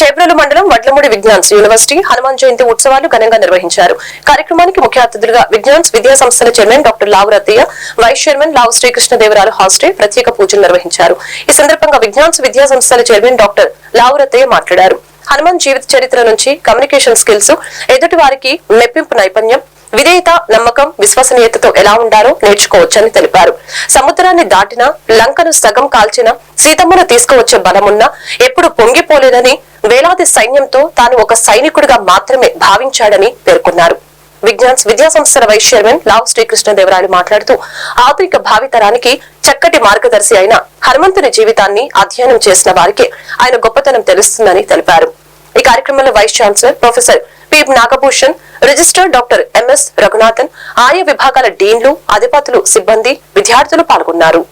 చేబ్రోలు మండలం వడ్లమూడి విజ్ఞాన్స్ యూనివర్సిటీ హనుమాన్ జయంతి ఉత్సవాలు ఘనంగా నిర్వహించారు. కార్యక్రమానికి ముఖ్య అతిథులుగా విజ్ఞాన్స్ విద్యా సంస్థల chairman doctor Lavu Rathaiah vice chairman Lavu Srikrishnadevarayalu హాస్టే ప్రత్యేక పూజలు నిర్వహించారు. ఈ సందర్భంగా విజ్ఞాన్స్ విద్యా సంస్థల చైర్మన్ డాక్టర్ లావు రత్తయ్య మాట్లాడారు. హనుమాన్ జీవిత చరిత్ర నుంచి కమ్యూనికేషన్ స్కిల్స్ ఎదుటి వారికి మెప్పింపు నైపుణ్యం విధేయత నమ్మకం విశ్వసనీయతతో ఎలా ఉండాలో నేర్చుకోవచ్చని తెలిపారు. సముద్రాన్ని దాటిన లంకను సగం కాల్చిన సీతమ్మను తీసుకువచ్చే బలమున్నా ఎప్పుడు పొంగిపోలేదని వేలాది సైన్యంతో తాను ఒక సైనికుడిగా మాత్రమే భావించాడని పేర్కొన్నారు. విజ్ఞాన్స్ విద్యా సంస్థల వైస్ చైర్మన్ లావు శ్రీకృష్ణదేవరాయలు మాట్లాడుతూ ఆధునిక భావితరానికి చక్కటి మార్గదర్శి అయిన హనుమంతుని జీవితాన్ని అధ్యయనం చేసిన వారికి ఆయన గొప్పతనం తెలుస్తుందని తెలిపారు. ఈ కార్యక్రమంలో vice chancellor professor P Nagabhushan registrar doctor MS Raghunathan ఆయా విభాగాల డీన్లు అధిపతులు సిబ్బంది విద్యార్థులు పాల్గొన్నారు.